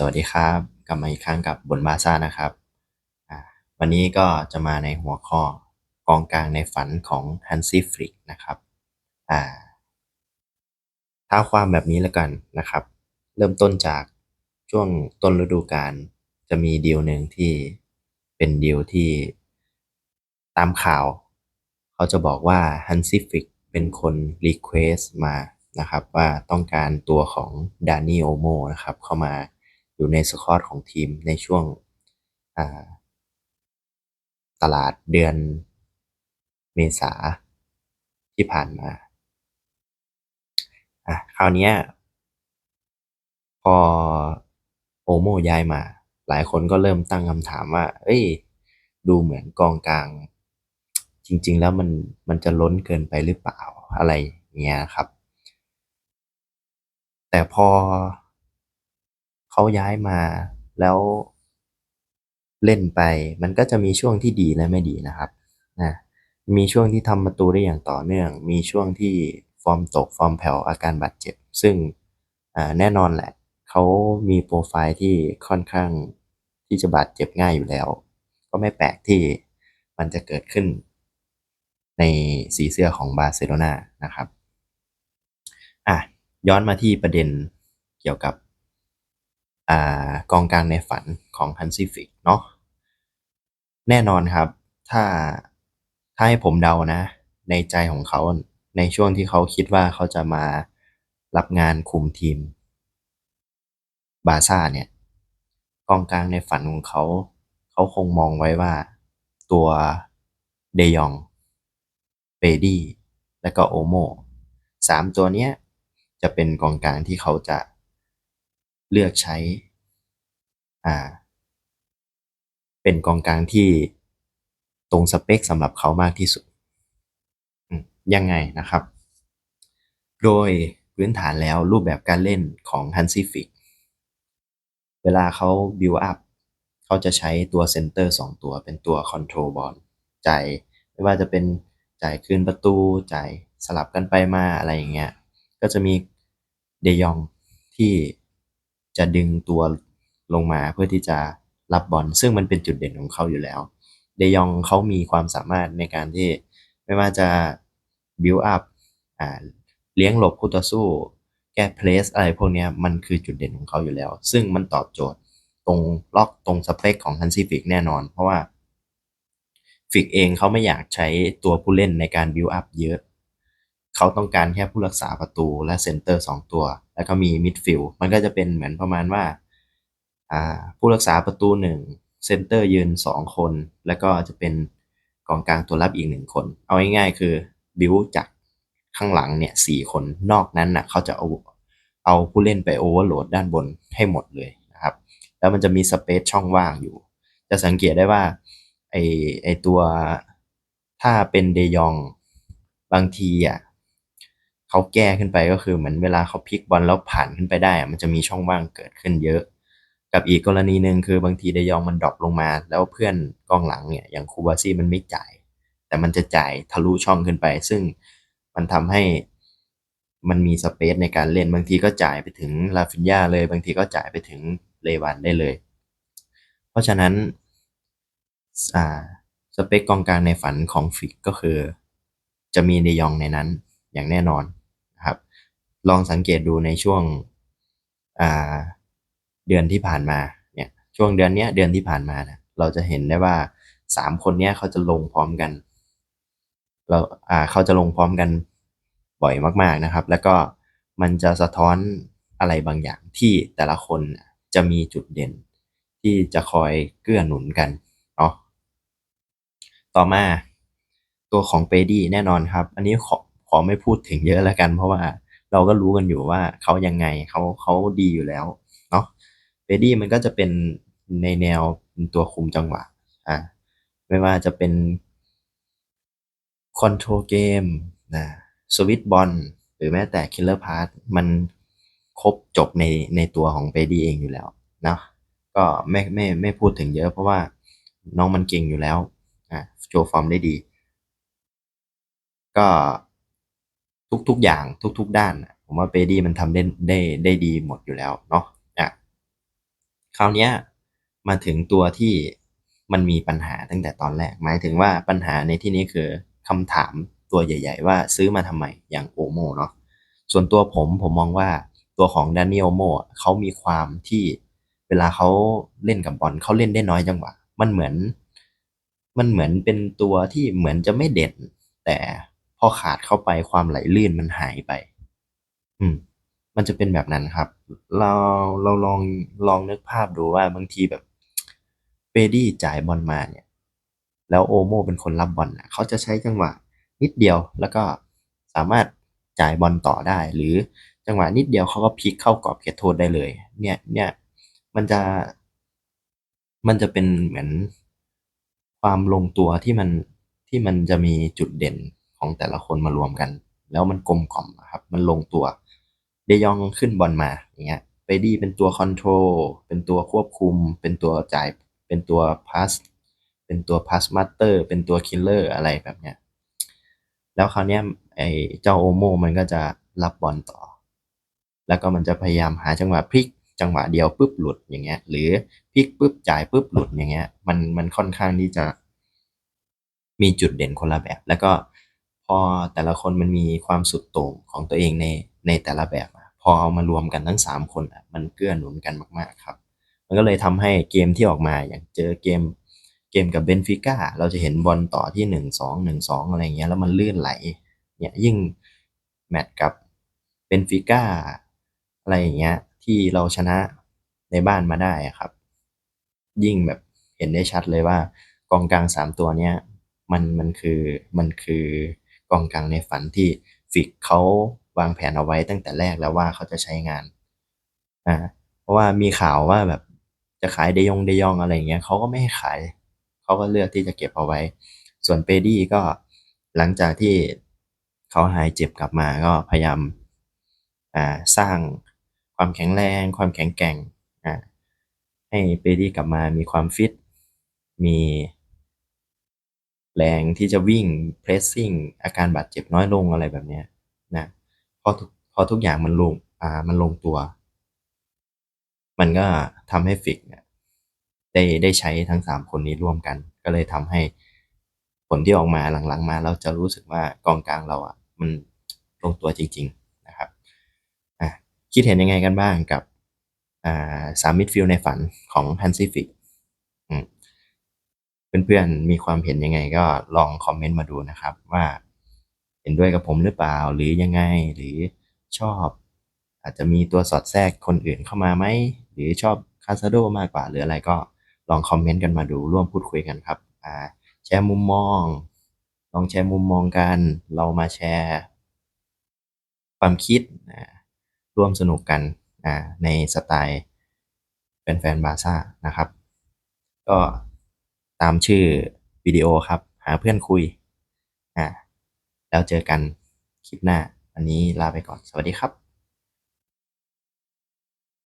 สวัสดีครับกลับมาอีกครั้งกับบนบาซ่านะครับวันนี้ก็จะมาในหัวข้อกองกลางในฝันของฮันซี่ฟริกนะครับท้าความแบบนี้แล้วกันนะครับ เริ่มต้นจากช่วงต้นฤดูกาลจะมีดีลหนึ่งที่เป็นดีลที่ตามข่าว เขาจะบอกว่าฮันซี่ฟริกเป็นคนรีเควสมานะครับว่าต้องการตัวของดานี่โอโมนะครับเข้ามา อยู่ในสคอตของทีมในช่วงตลาดเดือนเมษาที่ผ่านมาอะคราวนี้พอโอโมย้ายมา หลายคนก็เริ่มตั้งคำถามว่า เอ้ย ดูเหมือนกองกลาง จริง ๆ แล้วมันมันจะล้นเกินไปหรือเปล่าอะไรเงี้ยครับ แต่พอ เขาย้ายมาแล้วเล่นไป มันก็จะมีช่วงที่ดีและไม่ดีนะครับนะมีช่วงที่ทำประตูได้อย่างต่อเนื่อง มีช่วงที่ฟอร์มตกฟอร์มแผ่วอาการบาดเจ็บ ซึ่งแน่นอนแหละเขามีโปรไฟล์ที่ค่อนข้างที่จะบาดเจ็บง่ายอยู่แล้ว ก็ไม่แปลกที่มันจะเกิดขึ้นในสีเสื้อของบาร์เซโลนานะครับอะย้อนมาที่ประเด็นเกี่ยวกับ กองกลางในฝันของฮันซิฟิกเนาะแน่นอนครับ ถ้าถ้าให้ผมเดานะ ในใจของเขาในช่วงที่เขาคิดว่าเขาจะมารับงานคุมทีม บาซ่าเนี่ยกองกลางในฝันของเขา เขาคงมองไว้ว่า ตัวเดยองเปดี้และก็โอโมสามตัวเนี้ยจะเป็นกองกลางที่เขาจะ เลือกใช้ อ่า เป็นกองกลางที่ตรงสเปคสำหรับเขามากที่สุด ยังไงนะครับ โดยพื้นฐานแล้วรูปแบบการเล่นของ Hansi f i c เวลาเขา build up เขาจะใช้ตัวเซนเตอร์สองตัวเป็นตัวคอนโทรลบอลจ่ายไม่ว่าจะเป็นจ่ายคืนประตูจ่ายสลับกันไปมาอะไรอย่างเงี้ย ก็จะมีเดยองที่ จะดึงตัวลงมาเพื่อที่จะรับบอลซึ่งมันเป็นจุดเด่นของเขาอยู่แล้ว เดยองเขามีความสามารถในการที่ไม่ว่าจะบิวอัพเลี้ยงหลบคู่ต่อสู้ แก้เพลสอะไรพวกนี้มันคือจุดเด่นของเขาอยู่แล้ว ซึ่งมันตอบโจทย์ตรงล็อกตรงสเปคของฮันซีฟิกแน่นอน เพราะว่าฟิกเองเขาไม่อยากใช้ตัวผู้เล่นในการบิวอัพเยอะ เขาต้องการแค่ผู้รักษาประตูและเซนเตอร์สองตัว แล้วก็มีมิดฟิลด์มันก็จะเป็นเหมือนประมาณว่าผู้รักษาประตูหนึ่งเซนเตอร์ยืนสองคน แล้วก็จะเป็นกองกลางตัวรับอีกหนึ่งคน เอาง่ายๆคือบิวจากข้างหลังเนี่ยสี่คนนอกนั้นน่ะเขาจะเอาเอาผู้เล่นไปโอเวอร์โหลดด้านบนให้หมดเลยนะครับ แล้วมันจะมีสเปซช่องว่างอยู่ จะสังเกตได้ว่าไอไอตัวถ้าเป็นเดยองบางทีอะ เขาแก้ขึ้นไปก็คือเหมือนเวลาเขาพลิกบอลแล้วผ่านขึ้นไปได้ มันจะมีช่องว่างเกิดขึ้นเยอะ กับอีกกรณีหนึ่งคือบางทีเดยองมันดรอปลงมา แล้วเพื่อนกองหลังเนี่ยอย่างคูบาซี่มันไม่จ่าย แต่มันจะจ่ายทะลุช่องขึ้นไป ซึ่งมันทำให้มันมีสเปซในการเล่นบางทีก็จ่ายไปถึงลาฟินยาเลย บางทีก็จ่ายไปถึงเลวันได้เลย เพราะฉะนั้นอ่าสเปคกองกลางในฝันของฟิกก็คือ จะมีเดยองในนั้นอย่างแน่นอน ลองสังเกตดูในช่วงเดือนที่ผ่านมาเนี่ยช่วงเดือนนี้เดือนที่ผ่านมานะเราจะเห็นได้ว่าสามคนนี้เขาจะลงพร้อมกันเราอ่าเขาจะลงพร้อมกันบ่อยมาก ๆนะครับ แล้วก็มันจะสะท้อนอะไรบางอย่างที่แต่ละคนจะมีจุดเด่น ที่จะคอยเกื้อหนุนกันเนาะต่อมาตัวของเปดี้แน่นอนครับ อันนี้ขอขอไม่พูดถึงเยอะแล้วกัน เพราะว่า เราก็รู้กันอยู่ว่าเขายังไงเขาเขาดีอยู่แล้วเนาะเบดี้มันก็จะเป็นในแนวตัวคุมจังหวะอ่าไม่ว่าจะเป็นคอนโทรลเกมนะสวิตบอลหรือแม้แต่คิลเลอร์พาร์ตมันครบจบในในตัวของเบดี้เองอยู่แล้วนะก็ไม่ไม่ไม่พูดถึงเยอะเพราะว่าน้องมันเก่งอยู่แล้วอะโชว์ฟอร์มได้ดี ก็ ทุกๆอย่างทุก ๆ ด้าน ผมว่าเปดี้มันทำได้ได้ได้ดีหมดอยู่แล้วเนาะอะคราวนี้มาถึงตัวที่มันมีปัญหาตั้งแต่ตอนแรก หมายถึงว่าปัญหาในที่นี้คือคำถามตัวใหญ่ ๆ ว่าซื้อมาทำไมอย่างโอโมเนาะส่วนตัวผมผมมองว่าตัวของดานิโอโมเขามีความที่เวลาเขาเล่นกับบอลเขาเล่นได้น้อยจังหวะ มันเหมือน มันเหมือนเป็นตัวที่เหมือนจะไม่เด่น แต่ พอขาดเข้าไปความไหลลื่นมันหายไป อืม มันจะเป็นแบบนั้นครับ เราเราลองลองนึกภาพดูว่าบางทีแบบเปดี้จ่ายบอลมาเนี่ย แล้วโอโมเป็นคนรับบอลนะเขาจะใช้จังหวะนิดเดียวแล้วก็สามารถจ่ายบอลต่อได้ หรือจังหวะนิดเดียวเขาก็พลิกเข้ากรอบเขตโทษได้เลย เนี่ยเนี่ยมันจะ มันจะเป็นเหมือนความลงตัวที่มันที่มันจะมีจุดเด่น ของแต่ละคนมารวมกัน แล้วมันกลมกล่อมครับ มันลงตัว เดยองขึ้นบอลมาอย่างเงี้ยเปดี้เป็นตัวคอนโทรลเป็นตัวควบคุม เป็นตัวจ่าย เป็นตัวพาสเป็นตัวพาสมาสเตอร์ เป็นตัวคิลเลอร์อะไรแบบเนี้ยแล้วคราวเนี้ยไอ้เจ้าโอโมมันก็จะรับบอลต่อ แล้วก็มันจะพยายามหาจังหวะพลิกจังหวะเดียวปุ๊บหลุดอย่างเงี้ย หรือพลิกปุ๊บจ่ายปุ๊บหลุดอย่างเงี้ย มันมันค่อนข้างที่จะมีจุดเด่นคนละแบบ แล้วก็ พอแต่ละคนมันมีความสุดโต่งของตัวเองในในแต่ละแบบอะพอเอามารวมกันทั้งสามคนอะมันเกื้อหนุนกันมากๆครับ มันก็เลยทำให้เกมที่ออกมาอย่างเจอเกมเกมกับเบนฟิก้าเราจะเห็นบอลต่อที่หนึ่งสองหนึ่งสองอะไรเงี้ยแล้วมันลื่นไหลเนี่ยยิ่งแมตช์กับเบนฟิก้าอะไรอย่างเงี้ยที่เราชนะในบ้านมาได้ครับ ยิ่งแบบเห็นได้ชัดเลยว่ากองกลางสามตัวเนี้ยมันมันคือมันคือ กองกลางในฝันที่ฟิกเขาวางแผนเอาไว้ตั้งแต่แรกแล้วว่าเขาจะใช้งาน อ่า เพราะว่ามีข่าวว่าแบบจะขายเดยองเดยองอะไรเงี้ยเขาก็ไม่ให้ขาย เขาก็เลือกที่จะเก็บเอาไว้ ส่วนเปดี้ก็หลังจากที่เขาหายเจ็บกลับมาก็พยายาม อ่า สร้างความแข็งแรง ความแข็งแกร่ง อ่า ให้เปดี้กลับมามีความฟิต มี แรงที่จะวิ่ง pressing อาการบาดเจ็บน้อยลงอะไรแบบนี้นะพอทุกพอทุกอย่างมันลงอ่ามันลงตัว มันก็ทำให้ฟิกเนี่ยได้ได้ใช้ทั้งสามคนนี้ร่วมกัน ก็เลยทำให้ผลที่ออกมาหลังๆ มาเราจะรู้สึกว่ากองกลางเราอะมันลงตัวจริง ๆนะครับอะคิดเห็นยังไงกันบ้างกับอ่าสามมิดฟิลในฝันของ Hansi Flick อืม เพื่อนๆมีความเห็นยังไงก็ลองคอมเมนต์มาดูนะครับ ว่าเห็นด้วยกับผมหรือเปล่าหรือยังไงหรือชอบ อาจจะมีตัวสอดแทรกคนอื่นเข้ามาไหมหรือชอบคาซาโดมากกว่าหรืออะไรก็ลองคอมเมนต์กันมาดูร่วมพูดคุยกันครับอ่าแชร์มุมมอง ลองแชร์มุมมองกัน เรามาแชร์ ความคิดร่วมสนุกกันในสไตล์แฟนๆบาซ่านะครับ ก็ ตามชื่อวิดีโอครับ หาเพื่อนคุย อ่า แล้วเจอกันคลิปหน้าวันนี้ลาไปก่อน สวัสดีครับ